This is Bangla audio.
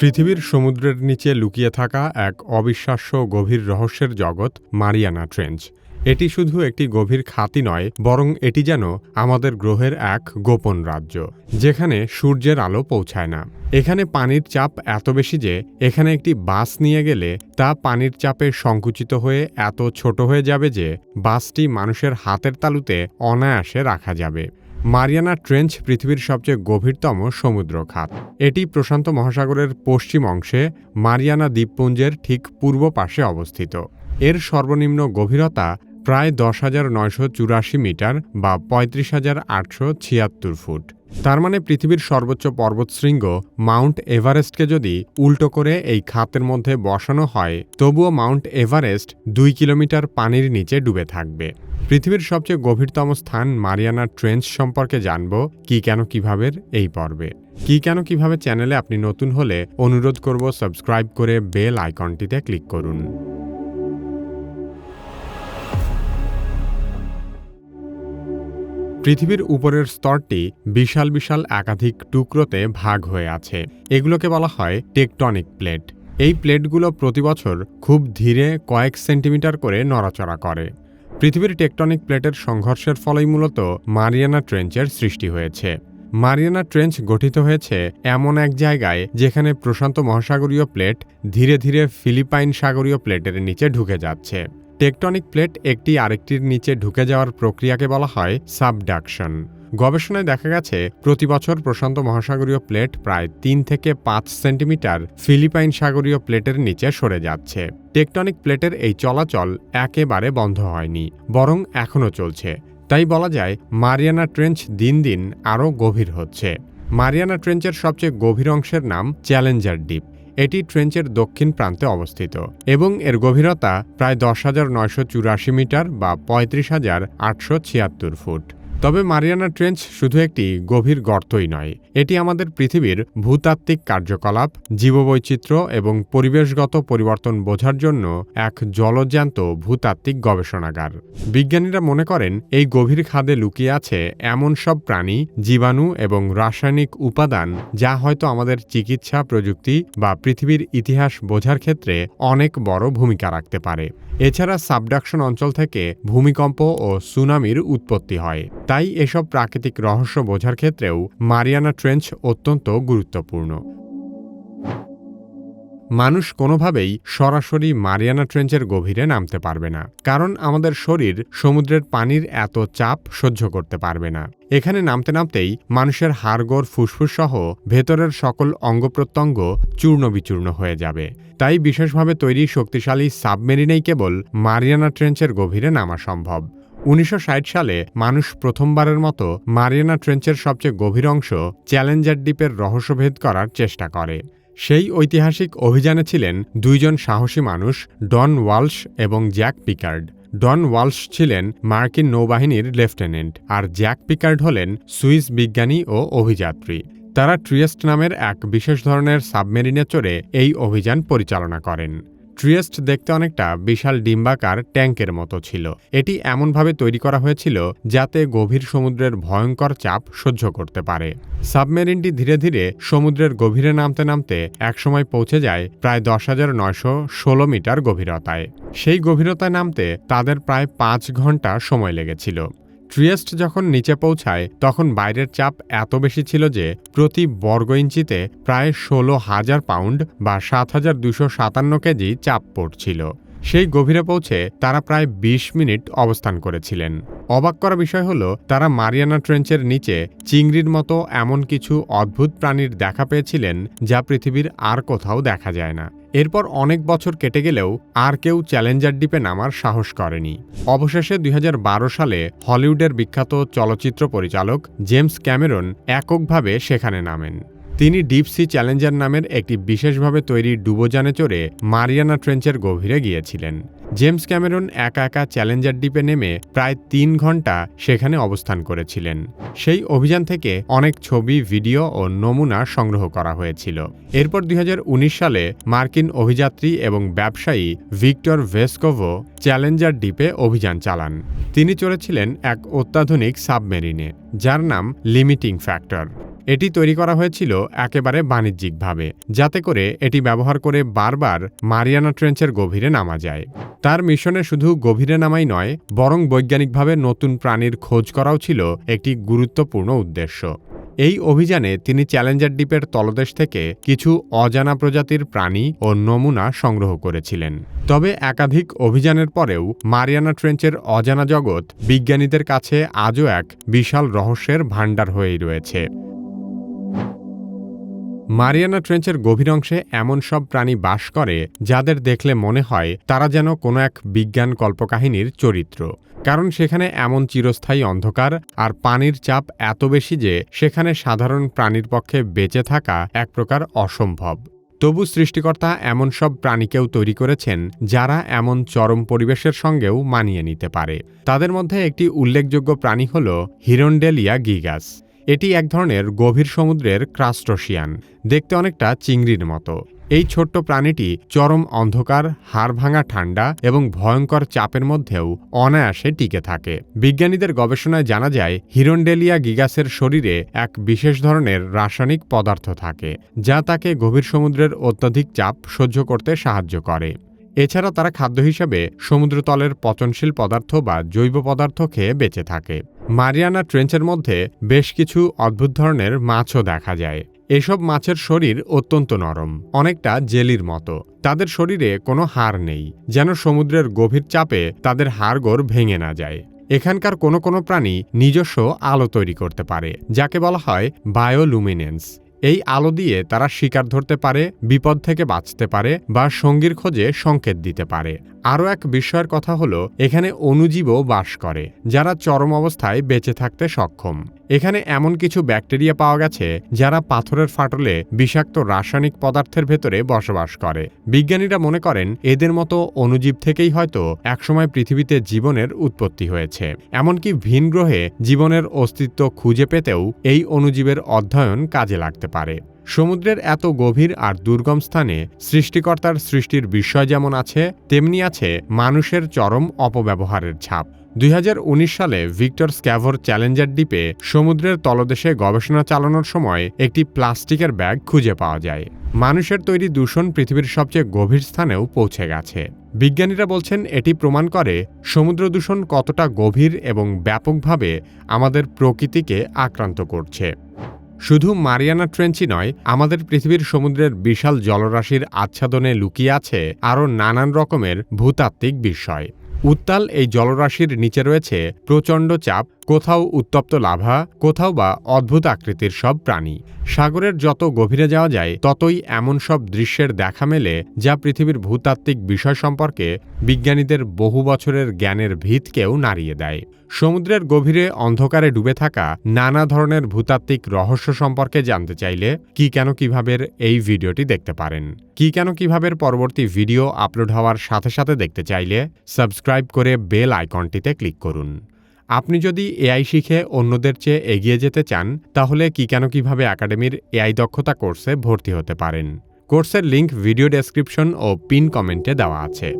পৃথিবীর সমুদ্রের নিচে লুকিয়ে থাকা এক অবিশ্বাস্য গভীর রহস্যের জগৎ মারিয়ানা ট্রেঞ্চ। এটি শুধু একটি গভীর খাতি নয়, বরং এটি যেন আমাদের গ্রহের এক গোপন রাজ্য, যেখানে সূর্যের আলো পৌঁছায় না। এখানে পানির চাপ এত বেশি যে, এখানে একটি বাস নিয়ে গেলে তা পানির চাপে সংকুচিত হয়ে এত ছোট হয়ে যাবে যে, বাসটি মানুষের হাতের তালুতে অনায়াসে রাখা যাবে। মারিয়ানা ট্রেঞ্চ পৃথিবীর সবচেয়ে গভীরতম সমুদ্র খাত এটি প্রশান্ত মহাসাগরের পশ্চিম অংশে মারিয়ানা দ্বীপপুঞ্জের ঠিক পূর্ব পাশে অবস্থিত। এর সর্বনিম্ন গভীরতা প্রায় দশ হাজার নয়শো চুরাশি মিটার বা পঁয়ত্রিশ হাজার আটশো ছিয়াত্তর ফুট। তার মানে পৃথিবীর সর্বোচ্চ পর্বতশৃঙ্গ মাউন্ট এভারেস্টকে যদি উল্টো করে এই খাতের মধ্যে বসানো হয়, তবুও মাউন্ট এভারেস্ট দুই কিলোমিটার পানির নিচে ডুবে থাকবে। পৃথিবীর সবচেয়ে গভীরতম স্থান মারিয়ানা ট্রেঞ্চ সম্পর্কে জানব কি কেন কীভাবে এই পর্বে। কি কেন কীভাবে চ্যানেলে আপনি নতুন হলে অনুরোধ করব সাবস্ক্রাইব করে বেল আইকনটিতে ক্লিক করুন। পৃথিবীর উপরের স্তরটি বিশাল বিশাল একাধিক টুকরোতে ভাগ হয়ে আছে। এগুলোকে বলা হয় টেকটনিক প্লেট। এই প্লেটগুলো প্রতি বছর খুব ধীরে কয়েক সেন্টিমিটার করে নড়াচড়া করে। পৃথিবীর টেকটনিক প্লেটের সংঘর্ষের ফলেই মূলত মারিয়ানা ট্রেঞ্চের সৃষ্টি হয়েছে। মারিয়ানা ট্রেঞ্চ গঠিত হয়েছে এমন এক জায়গায় যেখানে প্রশান্ত মহাসাগরীয় প্লেট ধীরে ধীরে ফিলিপাইন সাগরীয় প্লেটের নিচে ঢুকে যাচ্ছে। টেকটনিক প্লেট একটি আরেকটির নিচে ঢুকে যাওয়ার প্রক্রিয়াকে বলা হয় সাবডাকশন। গবেষণায় দেখা গেছে, প্রতি বছর প্রশান্ত মহাসাগরীয় প্লেট প্রায় তিন থেকে পাঁচ সেন্টিমিটার ফিলিপাইন সাগরীয় প্লেটের নিচে সরে যাচ্ছে। টেকটনিক প্লেটের এই চলাচল একেবারে বন্ধ হয়নি, বরং এখনও চলছে। তাই বলা যায়, মারিয়ানা ট্রেঞ্চ দিন দিন আরও গভীর হচ্ছে। মারিয়ানা ট্রেঞ্চের সবচেয়ে গভীর অংশের নাম চ্যালেঞ্জার ডিপ এটি ট্রেঞ্চের দক্ষিণ প্রান্তে অবস্থিত এবং এর গভীরতা প্রায় দশ হাজার নয়শো চুরাশি মিটার বা পঁয়ত্রিশ হাজার আটশো ছিয়াত্তর ফুট। তবে মারিয়ানা ট্রেঞ্চ শুধু একটি গভীর গর্তই নয়, এটি আমাদের পৃথিবীর ভূতাত্ত্বিক কার্যকলাপ, জীববৈচিত্র্য এবং পরিবেশগত পরিবর্তন বোঝার জন্য এক জলজ্যান্ত ভূতাত্ত্বিক গবেষণাগার। বিজ্ঞানীরা মনে করেন, এই গভীর খাদে লুকিয়ে আছে এমন সব প্রাণী, জীবাণু এবং রাসায়নিক উপাদান যা হয়তো আমাদের চিকিৎসা প্রযুক্তি বা পৃথিবীর ইতিহাস বোঝার ক্ষেত্রে অনেক বড় ভূমিকা রাখতে পারে। এছাড়া সাবডাকশন অঞ্চল থেকে ভূমিকম্প ও সুনামির উৎপত্তি হয়। তাই এসব প্রাকৃতিক রহস্য বোঝার ক্ষেত্রেও মারিয়ানা ট্রেঞ্চ অত্যন্ত গুরুত্বপূর্ণ। মানুষ কোনোভাবেই সরাসরি মারিয়ানা ট্রেঞ্চের গভীরে নামতে পারবে না, কারণ আমাদের শরীর সমুদ্রের পানির এত চাপ সহ্য করতে পারবে না। এখানে নামতে নামতেই মানুষের হাড়গোড়, ফুসফুস সহ ভেতরের সকল অঙ্গ প্রত্যঙ্গ চূর্ণ বিচূর্ণ হয়ে যাবে। তাই বিশেষভাবে তৈরি শক্তিশালী সাবমেরিনেই কেবল মারিয়ানা ট্রেঞ্চের গভীরে নামা সম্ভব। উনিশশো ষাট সালে মানুষ প্রথমবারের মতো মারিয়ানা ট্রেঞ্চের সবচেয়ে গভীর অংশ চ্যালেঞ্জার দ্বীপের রহস্যভেদ করার চেষ্টা করে। সেই ঐতিহাসিক অভিযানে ছিলেন দুইজন সাহসী মানুষ, ডন ওয়ালশ এবং জ্যাক পিকার্ড। ডন ওয়ালশ ছিলেন মার্কিন নৌবাহিনীর লেফটেন্যান্ট আর জ্যাক পিকার্ড হলেন সুইস বিজ্ঞানী ও অভিযাত্রী। তারা ট্রিয়েস্ট নামের এক বিশেষ ধরনের সাবমেরিনে চড়ে এই অভিযান পরিচালনা করেন। ট্রিয়েস্ট দেখতে অনেকটা বিশাল ডিম্বাকার ট্যাঙ্কের মতো ছিল। এটি এমনভাবে তৈরি করা হয়েছিল যাতে গভীর সমুদ্রের ভয়ঙ্কর চাপ সহ্য করতে পারে। সাবমেরিনটি ধীরে ধীরে সমুদ্রের গভীরে নামতে নামতে একসময় পৌঁছে যায় প্রায় দশ হাজার নয়শো ষোলো মিটার গভীরতায়। সেই গভীরতায় নামতে তাদের প্রায় পাঁচ ঘণ্টা সময় লেগেছিল। ট্রিয়েস্ট যখন নিচে পৌঁছায়, তখন বাইরের চাপ এত বেশি ছিল যে, প্রতি বর্গ ইঞ্চিতে প্রায় ষোলো হাজার পাউন্ড বা সাত হাজার দুশো সাতান্ন কেজি চাপ পড়ছিল। সেই গভীরে পৌঁছে তারা প্রায় ২০ মিনিট অবস্থান করেছিলেন। অবাক করা বিষয় হলো, তারা মারিয়ানা ট্রেঞ্চের নিচে চিংড়ির মতো এমন কিছু অদ্ভুত প্রাণীর দেখা পেয়েছিলেন যা পৃথিবীর আর কোথাও দেখা যায় না। এরপর অনেক বছর কেটে গেলেও আর কেউ চ্যালেঞ্জার ডিপে নামার সাহস করেনি। অবশেষে দুই হাজার বারো সালে হলিউডের বিখ্যাত চলচ্চিত্র পরিচালক জেমস ক্যামেরন এককভাবে সেখানে নামেন। তিনি ডিপসি চ্যালেঞ্জার নামের একটি বিশেষভাবে তৈরি ডুবোজানে চড়ে মারিয়ানা ট্রেঞ্চের গভীরে গিয়েছিলেন। জেমস ক্যামেরন একা একা চ্যালেঞ্জার দ্বীপে নেমে প্রায় তিন ঘণ্টা সেখানে অবস্থান করেছিলেন। সেই অভিযান থেকে অনেক ছবি, ভিডিও ও নমুনা সংগ্রহ করা হয়েছিল। এরপর দুই হাজার উনিশ সালে মার্কিন অভিযাত্রী এবং ব্যবসায়ী ভিক্টর ভেস্কোভো চ্যালেঞ্জার দ্বীপে অভিযান চালান। তিনি চড়েছিলেন এক অত্যাধুনিক সাবমেরিনে, যার নাম লিমিটিং ফ্যাক্টর। এটি তৈরি করা হয়েছিল একেবারে বাণিজ্যিকভাবে, যাতে করে এটি ব্যবহার করে বারবার মারিয়ানা ট্রেঞ্চের গভীরে নামা যায়। তার মিশনে শুধু গভীরে নামাই নয়, বরং বৈজ্ঞানিকভাবে নতুন প্রাণীর খোঁজ করাও ছিল একটি গুরুত্বপূর্ণ উদ্দেশ্য। এই অভিযানে তিনি চ্যালেঞ্জার দ্বীপের তলদেশ থেকে কিছু অজানা প্রজাতির প্রাণী ও নমুনা সংগ্রহ করেছিলেন। তবে একাধিক অভিযানের পরেও মারিয়ানা ট্রেঞ্চের অজানা জগৎ বিজ্ঞানীদের কাছে আজও এক বিশাল রহস্যের ভাণ্ডার হয়েই রয়েছে। মারিয়ানা ট্রেঞ্চের গভীর অংশে এমন সব প্রাণী বাস করে যাদের দেখলে মনে হয় তারা যেন কোনো এক বিজ্ঞান কল্পকাহিনীর চরিত্র। কারণ সেখানে এমন চিরস্থায়ী অন্ধকার আর পানির চাপ এত বেশি যে সেখানে সাধারণ প্রাণীর পক্ষে বেঁচে থাকা এক প্রকার অসম্ভব। তবু সৃষ্টিকর্তা এমন সব প্রাণীকেও তৈরি করেছেন যারা এমন চরম পরিবেশের সঙ্গেও মানিয়ে নিতে পারে। তাদের মধ্যে একটি উল্লেখযোগ্য প্রাণী হল হিরন্ডেলিয়া গিগাস। এটি এক ধরনের গভীর সমুদ্রের ক্রাস্ট্রোসিয়ান দেখতে অনেকটা চিংড়ির মতো। এই ছোট্ট প্রাণীটি চরম অন্ধকার, হাড় ভাঙা ঠান্ডা এবং ভয়ঙ্কর চাপের মধ্যেও অনায়াসে টিকে থাকে। বিজ্ঞানীদের গবেষণায় জানা যায়, হিরন্ডেলিয়া গিগাসের শরীরে এক বিশেষ ধরনের রাসায়নিক পদার্থ থাকে, যা তাকে গভীর সমুদ্রের অত্যাধিক চাপ সহ্য করতে সাহায্য করে। এছাড়া তারা খাদ্য হিসাবে সমুদ্রতলের পচনশীল পদার্থ বা জৈব পদার্থ খেয়ে বেঁচে থাকে। মারিয়ানা ট্রেঞ্চের মধ্যে বেশ কিছু অদ্ভুত ধরনের মাছও দেখা যায়। এসব মাছের শরীর অত্যন্ত নরম, অনেকটা জেলির মতো। তাদের শরীরে কোনো হাড় নেই, যেন সমুদ্রের গভীর চাপে তাদের হাড়গোড় ভেঙে না যায়। এখানকার কোনো কোনো প্রাণী নিজস্ব আলো তৈরি করতে পারে, যাকে বলা হয় বায়োলুমিনেন্স। এই আলো দিয়ে তারা শিকার ধরতে পারে, বিপদ থেকে বাঁচতে পারে বা সঙ্গীর খোঁজে সংকেত দিতে পারে। আরও এক বিস্ময়ের কথা হলো, এখানে অণুজীবও বাস করে, যারা চরম অবস্থায় বেঁচে থাকতে সক্ষম। এখানে এমন কিছু ব্যাকটেরিয়া পাওয়া গেছে, যারা পাথরের ফাটলে বিষাক্ত রাসায়নিক পদার্থের ভেতরে বসবাস করে। বিজ্ঞানীরা মনে করেন, এদের মতো অণুজীব থেকেই হয়তো একসময় পৃথিবীতে জীবনের উৎপত্তি হয়েছে। এমনকি ভিন গ্রহে জীবনের অস্তিত্ব খুঁজে পেতেও এই অণুজীবের অধ্যয়ন কাজে লাগতে পারে। সমুদ্রের এত গভীর আর দুর্গম স্থানে সৃষ্টিকর্তার সৃষ্টির বিস্ময় যেমন আছে, তেমনি আছে মানুষের চরম অপব্যবহারের ছাপ। দুই হাজার উনিশ সালে ভিক্টর স্ক্যাভর চ্যালেঞ্জার দ্বীপে সমুদ্রের তলদেশে গবেষণা চালানোর সময় একটি প্লাস্টিকের ব্যাগ খুঁজে পাওয়া যায়। মানুষের তৈরি দূষণ পৃথিবীর সবচেয়ে গভীর স্থানেও পৌঁছে গেছে। বিজ্ঞানীরা বলছেন, এটি প্রমাণ করে সমুদ্র দূষণ কতটা গভীর এবং ব্যাপকভাবে আমাদের প্রকৃতিকে আক্রান্ত করছে। শুধু মারিয়ানা ট্রেঞ্চই নয়, আমাদের পৃথিবীর সমুদ্রের বিশাল জলরাশির আচ্ছাদনে লুকিয়ে আছে আরও নানান রকমের ভূতাত্ত্বিক বিষয় উত্তাল এই জলরাশির নিচে রয়েছে প্রচণ্ড চাপ কোথাও উত্তপ্ত লাভা, কোথাও বা অদ্ভুত আকৃতির সব প্রাণী। সাগরের যত গভীরে যাওয়া যায়, ততই এমন সব দৃশ্যের দেখা মেলে যা পৃথিবীর ভূতাত্ত্বিক বিষয় সম্পর্কে বিজ্ঞানীদের বহু বছরের জ্ঞানের ভিতকেও নাড়িয়ে দেয়। সমুদ্রের গভীরে অন্ধকারে ডুবে থাকা নানা ধরনের ভূতাত্ত্বিক রহস্য সম্পর্কে জানতে চাইলে কি কেন কীভাবে এই ভিডিওটি দেখতে পারেন। কি কেন কীভাবে পরবর্তী ভিডিও আপলোড হওয়ার সাথে সাথে দেখতে চাইলে সাবস্ক্রাইব করে বেল আইকনটিতে ক্লিক করুন। আপনি যদি এআই শিখে অন্যদের চেয়ে এগিয়ে যেতে চান, তাহলে কি কেন কীভাবে একাডেমির এআই দক্ষতা কোর্সে ভর্তি হতে পারেন? কোর্সের লিংক ভিডিও ডেসক্রিপশন ও পিন কমেন্টে দেওয়া আছে।